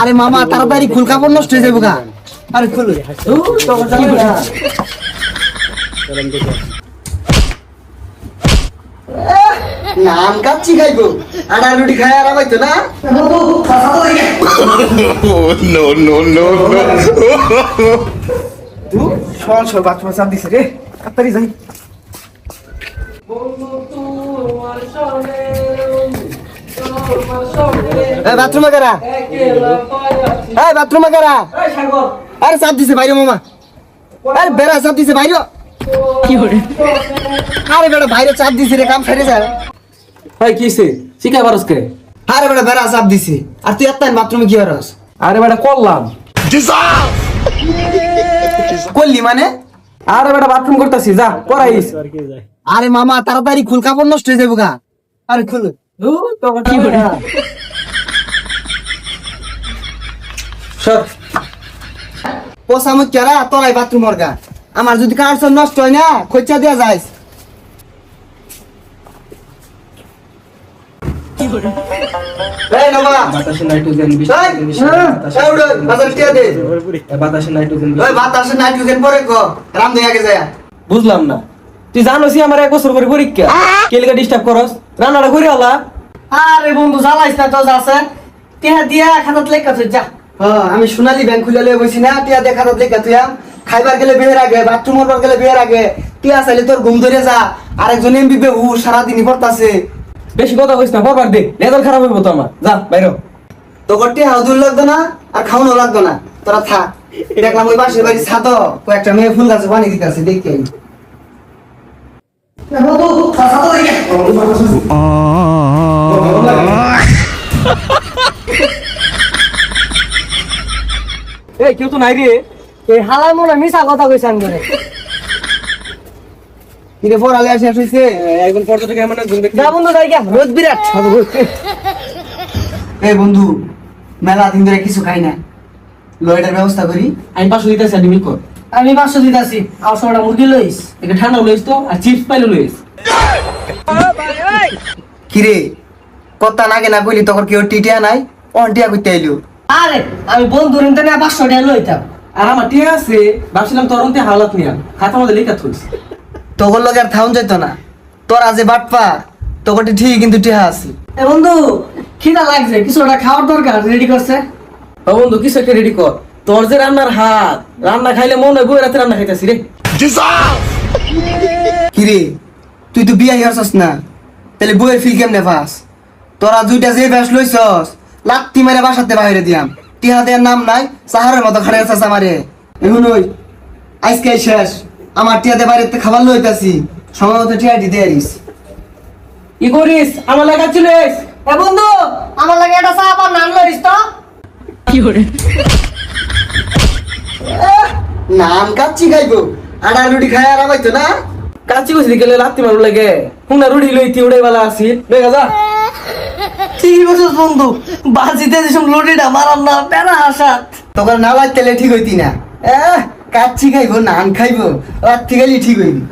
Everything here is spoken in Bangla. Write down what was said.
আরে মামা তাড়াতাড়ি খুল কাপড় নষ্ট হয়ে যাব গা। আরে খুল। নাম কাচ্ছি খাইবো। আটা রুটি খাই আর না? বাথরুমে চাপ দিছে রে। তাড়াতাড়ি যাই। বাথরুমে কারা? এই বাথরুমে কারা? আরে চাপ দিছে বাইরে মামা। আরে বেড়া চাপ দিছে বাইরে। আরে বেড়া বাইরে চাপ দিছে রে কাম ফেরে যায়। ভাই কিসে শিখা পারস আরে বেড়া বেড়া চাপ দিছে। আর তুই এত্তান বাথরুমে কি হরস আরে করলাম। করলি মানে? আরে বেটা বাথরুম করতেছি যা পড়াইস আরে মামা তাড়াতাড়ি খুল কাপড় নষ্ট হয়ে যাব গা। আরে খুল। পোসামত কেরা তোরাই বাথরুম গা আমার যদি কার নষ্ট হয় না খোঁচা দেয়া যাইস। বাতাসে নাইট্রোজেন নাইট্রোজেন পরে রাম দিয়ে আগে যায়। বুঝলাম না। তুই জানোসি আমার এক বছর পরে পরীক্ষা। কেলিকা ডিস্টার্ব করস? রান্নাটা করে আলা। আরে বন্ধু জ্বালাইস না তো আছে। টিহা দিয়া খাতাত লেখা তুই যা। হ্যাঁ আমি সোনালি ব্যাংক খুলে লয়ে বসি না টিয়া দেখা তো দেখা তুই আম। খাইবার গেলে বিয়ের আগে বাথরুম করবার গেলে বিয়ের আগে। টিয়া চাইলে তোর ঘুম ধরে যা। আরেকজন এমবি বেহু সারাদিনই পড়তাছে। বেশি কথা কইস না পড়বার দে। রেজাল্ট খারাপ হইব তো আমার। যা বাইরো। তোর টিয়া হাউদুল লাগতো না আর খাওয়ানো লাগতো না। তোরা থাক। দেখলাম ওই পাশের বাড়ি ছাদ কয়েকটা মেয়ে ফুল গাছে পানি দিতেছে দেখতে আই। এই কেউ তো নাই রে। এই হালাই মনে মিছা কথা কইছান করে কিরে পড়ালে শেষ হয়েছে একজন পর্যটক এমন একজন ব্যক্তি। যা বন্ধু গা রোদ বিরাট। এই বন্ধু মেলা দিন ধরে কিছু খাই না। লয়েটার ব্যবস্থা করি। আমি পাঁচশো দিতেছি আর মিল কর। আমি পাঁচশো দিতাছি আর সময় মুরগি লইস। এটা ঠান্ডা লইস তো আর চিপস পাইলে লইস। কিরে কত্তা নাগে না কইলি তখন কেউ টিটিয়া নাই অন টিয়া করতে আইলো। আরে আমি বন্ধু রিনতে না পাঁচশো টাকা লইতাম। আর আমার টিয়া আছে ভাবছিলাম তরন্তে হালাত নিয়া। খাতা মধ্যে লেখা থইস। তখন লগে আর থাউন যাইতো না। তোরা যে বাটপা তখন ঠিক কিন্তু টিহা আছে। এ বন্ধু খিদা লাগছে কিছু একটা খাওয়ার দরকার রেডি করছে? ও বন্ধু কিছু একটা রেডি কর। তোর যে রান্নার হাত রান্না খাইলে মনে হয় বই রাতে রান্না খাইতেছি রে। কিরে তুই তো বিয়াই হরছস না। তাহলে বইয়ের ফিল কেমনে পাস? তোরা দুইটা যে ব্যাস লইছস লাত্তি মারে বাসাতে বাইরে দিয়াম। টিহা দেয়ার নাম নাই সাহারের মতো খাড়ে আছিস আমারে এখন ওই আজকে শেষ। আমার টিয়াতে বাইরে খাবার লইতাছি সময় মতো টিয়া দিতে আরিস ই করিস? আমার লেখা চলিস এ বন্ধু আমার লাগে এটা চা পান নান লইস তো। কি করে নাম কাচ্ছি খাইবো। আড়া রুটি খাই আর আমাইতো না? কাচি কইছি গেলে লাত্তি মারু লাগে। হুনা রুড়ি লইতি উড়াই বালা আসি দেখা যা। ঠিকই বলছিস বন্ধু, বাজিতে যেসব লড়িটা মারাম না প্যারা আসাত। তখন না লাগতেলে ঠিক হইতি না। এ কাচ্ছি খাইবো, নান খাইবো রাত্রি গেলি ঠিক হইবি।